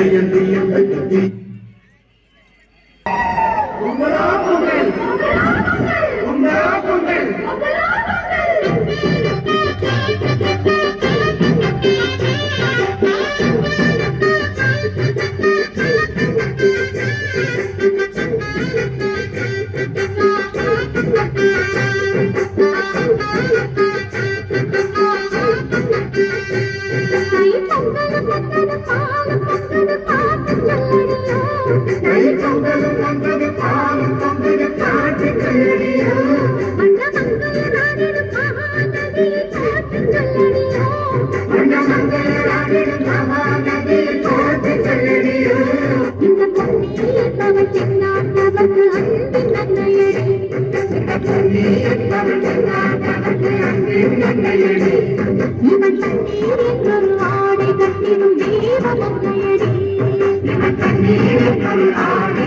கையந்தியம் கட்டி ஆடி கட்டிடும் தேவ மங்கையடி இவன் தண்ணீர் ஆடி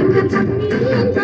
இந்த தண்ணி இந்த